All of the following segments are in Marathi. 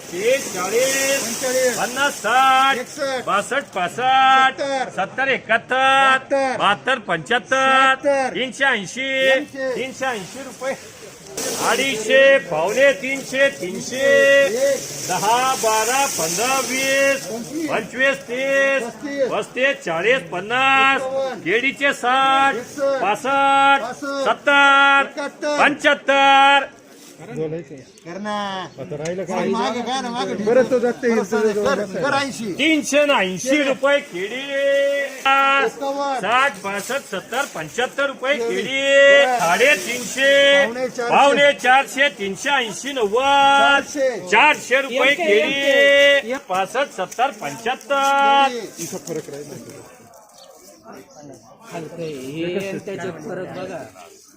तीस चाळीस पन्नास साठ एकसष्ट, बासष्ट पासष्ट सत्तर, सत्तर एकाहत्तर बहात्तर, बहात्तर पंच्याहत्तर शहात्तर, तीनशे ऐंशी तीनशे, तीनशे ऐंशी रुपये. अडीचशे पावणे तीनशे तीनशे एक, दहा बारा पंधरा वीस पंचवीस, पंचवीस तीस पस्तीस, पस्तीस चाळीस पन्नास एकावन्न, केळीचे साठ एकसष्ट, पासष्ट पासष्ट, सत्तर एकाहत्तर, पंच्याहत्तर ऐंशी तीनशे न ऐंशी. रुपये केळी साठ पासष्ट सत्तर पंच्याहत्तर रुपये केळी साडेतीनशे पावणे चारशे. पावणे चारशे तीनशे ऐंशी नव्वद. चारशे. रुपये केळी पासष्ट सत्तर पंच्याहत्तर. हे आणि त्याच्यात फरक बघा.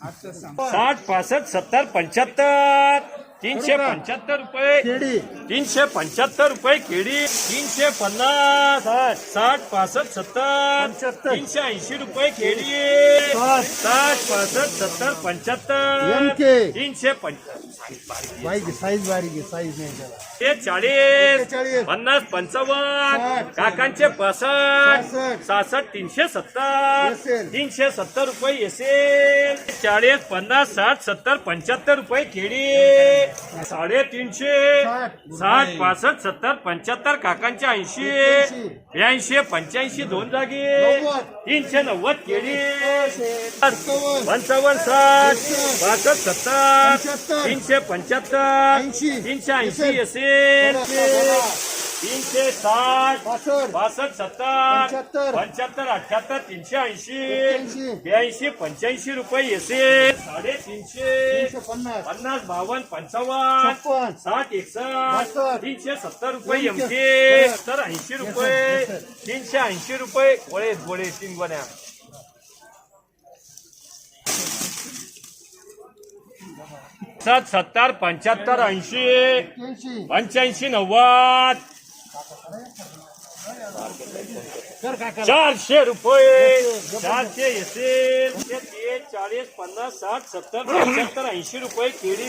साठ पासष्ट सत्तर पंच्याहत्तर. तीनशे पंच्याहत्तर रुपये. केळी तीनशे पंच्याहत्तर रुपये केळी तीनशे पन्नास. साठ पासष्ट सत्तर. तीनशे ऐंशी रुपये केळी साठ पासष्ट सत्तर पंच्याहत्तर. तीनशे पंच्याहत्तर बारीक साईज बारीक आहे साईज नाही त्याला. ते चाळीस. पन्नास पंचावन्न. काकांचे पासष्ट. सहासष्ट तीनशे सत्तर. तीनशे सत्तर रुपये एसेल चाळीस पन्नास साठ सत्तर पंच्याहत्तर रुपये केळी साडेतीनशे साठ. पासष्ट सत्तर पंच्याहत्तर काकांचे ऐंशी ब्याऐंशी पंच्याऐंशी दोन जागी तीनशे नव्वद केळी पंचावन्न साठ पासष्ट सत्तर तीनशे पंच्याहत्तर तीनशे ऐंशी असेल तीनशे साठ पासष्ट. बासष्ट सत्तर पंच्याहत्तर. पंच्याहत्तर अठ्याहत्तर तीनशे ऐंशी एक्क्याऐंशी. ब्याऐंशी पंच्याऐंशी रुपये असेल साडेतीनशे तीनशे पन्नास पन्नास बावन्न पंचावन्न छप्पन साठ एकसष्ट. तीनशे सत्तर रुपये. एमके बरं. सत्तर ऐंशी रुपये तीनशे ऐंशी रुपये गोळे गोळे तीन गोण्या सात सत्तर पंच्याहत्तर ऐंशी एक्क्याऐंशी पंच्याऐंशी नव्वद चारशे रुपये. चारशे असेल चाळीस पन्नास साठ सत्तर पंच्याहत्तर ऐंशी रुपये केळी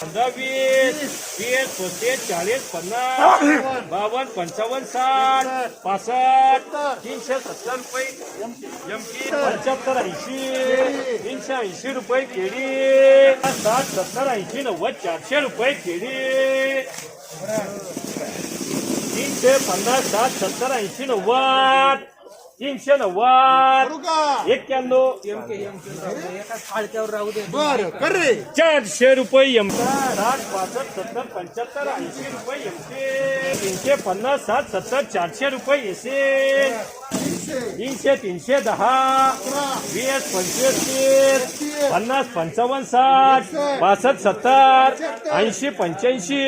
पंधरा वीस तीस पस्तीस चाळीस पन्नास बावन्न पंचावन्न साठ पासष्ट तीनशे सत्तर रुपये. एमकी पंच्याहत्तर ऐंशी तीनशे ऐंशी रुपये केळी साठ सत्तर ऐंशी नव्वद चारशे रुपये केळी तीनशे पन्नास साठ सत्तर ऐंशी नव्वद. तीनशे नव्वद. एक्क्याण्णव. बर कर रे. चारशे रुपये एम साठ पासष्ट सत्तर पंच्याहत्तर ऐंशी रुपये एमशे तीनशे पन्नास साठ सत्तर चारशे रुपये एसे. तीनशे तीनशे दहा वीस पंचवीस तीस पन्नास पंचावन्न साठ पासष्ट सत्तर ऐंशी पंच्याऐंशी.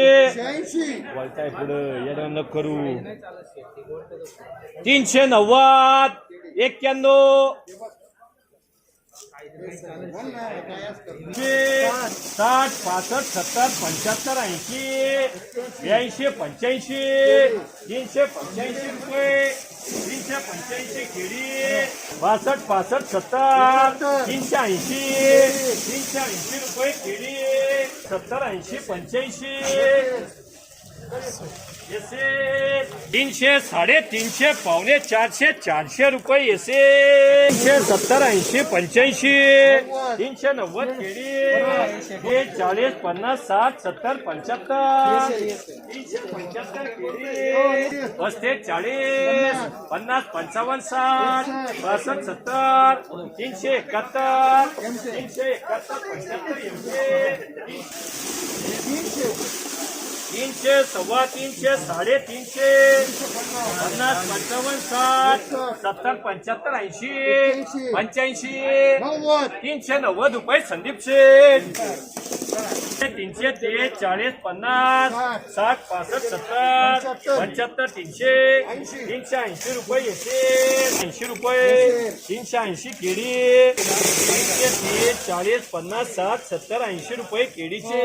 वळताय पुढं येणं न करू. तीनशे नव्वद एक्क्याण्णव. साठ पासष्ट सत्तर पंच्याहत्तर ऐंशी. ब्याऐंशी पंच्याऐंशी. तीनशे पंच्याऐंशी रुपये. तीनशे पंच्याऐंशी केळी बासष्ट पासष्ट सत्तर. तीनशे ऐंशी. तीनशे ऐंशी रुपये केळी सत्तर ऐंशी पंच्याऐंशी. एसे तीनशे साडेतीनशे पावणे चारशे चारशे रुपये एसे तीनशे सत्तर ऐंशी पंच्याऐंशी. तीनशे नव्वद केळी हे चाळीस पन्नास साठ सत्तर पंच्याहत्तर. तीनशे पंच्याहत्तर केळी पस्तीस चाळीस पन्नास पंचावन्न साठ बासष्ट सत्तर. तीनशे एकाहत्तर. तीनशे एकाहत्तर पंच्याहत्तर तीनशे तीनशे सव्वा तीनशे साडेतीनशे पन्नास पंचावन्न साठ सत्तर पंच्याहत्तर ऐंशी पंच्याऐंशी तीनशे नव्वद रुपये संदीप शेठ. तीनशे तेच चाळीस पन्नास साठ. पासष्ट सत्तर पंच्याहत्तर तीनशे तीनशे ऐंशी रुपये येते. ऐंशी रुपये तीनशे ऐंशी केळी तीनशे तीस चाळीस पन्नास साठ सत्तर ऐंशी रुपये केळीचे